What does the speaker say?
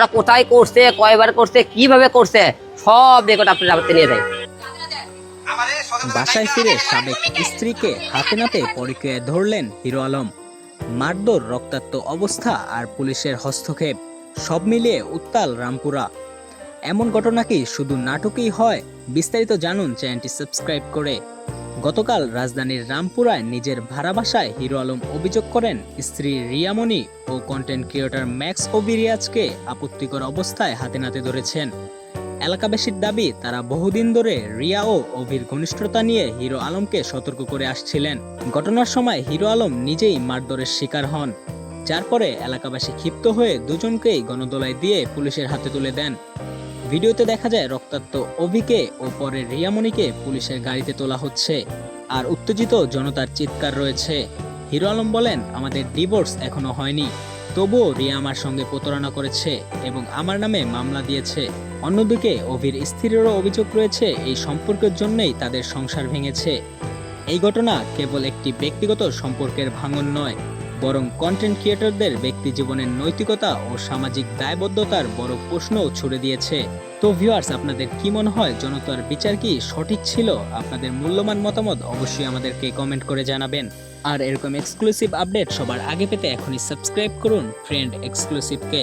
ওরা কোথায় করছে, কয়বার করছে, কীভাবে করছে, সব রেকর্ড আপনার হাতে নিয়ে যায় বাসায় ফিরে সাবেক স্ত্রীকে হাতে নাতে পরীক্ষায় ধরলেন হিরো আলম। মারধর, রক্তাক্ত অবস্থা আর পুলিশের হস্তক্ষেপ, সব মিলিয়ে উত্তাল রামপুরা। এমন ঘটনা কি শুধু নাটকেই হয়? বিস্তারিত জানুন চ্যানেলটি সাবস্ক্রাইব করে। গতকাল রাজধানীর রামপুরায় নিজের ভাড়া বাসায় হিরো আলম অভিযোগ করেন, স্ত্রী রিয়ামণি ও কন্টেন্ট ক্রিয়েটর ম্যাক্স ওবিরিয়াজকে আপত্তিকর অবস্থায় হাতে নাতে ধরেছেন। এলাকাবাসীর দাবি, তারা বহুদিন ধরে রিয়া ও অভির ঘনিষ্ঠতা নিয়ে হিরো আলমকে সতর্ক করে আসছিলেন। ঘটনার সময় হিরো আলম নিজেই মারধরের শিকার হন। যার পরে এলাকাবাসী ক্ষিপ্ত হয়ে দুজনকেই গণদোলায় দিয়ে পুলিশের হাতে তুলে দেন। ভিডিওতে দেখা যায় রক্তাক্ত অভিকে ও পরে রিয়ামণিকে পুলিশের গাড়িতে তোলা হচ্ছে। আর উত্তেজিত জনতার চিৎকার রয়েছে। হিরো আলম বলেন, আমাদের ডিভোর্স এখনও হয়নি। তবুও রিয়া আমার সঙ্গে প্রতারণা করেছে এবং আমার নামে মামলা দিয়েছে। অন্যদিকে অভির স্ত্রীরও অভিযোগ রয়েছে, এই সম্পর্কের জন্যই তাদের সংসার ভেঙেছে। এই ঘটনা কেবল একটি ব্যক্তিগত সম্পর্কের ভাঙন নয় বরং কন্টেন্ট ক্রিয়েটরদের ব্যক্তি জীবনের নৈতিকতা ও সামাজিক দায়বদ্ধতার বড় প্রশ্নও ছুড়ে দিয়েছে। তো ভিউয়ার্স আপনাদের কি মনে হয়? জনতার বিচার কি সঠিক ছিল? আপনাদের মূল্যবান মতামত অবশ্যই আমাদেরকে কমেন্ট করে জানাবেন। আর এরকম এক্সক্লুসিভ আপডেট সবার আগে পেতে এখনই সাবস্ক্রাইব করুন ফ্রেন্ড এক্সক্লুসিভকে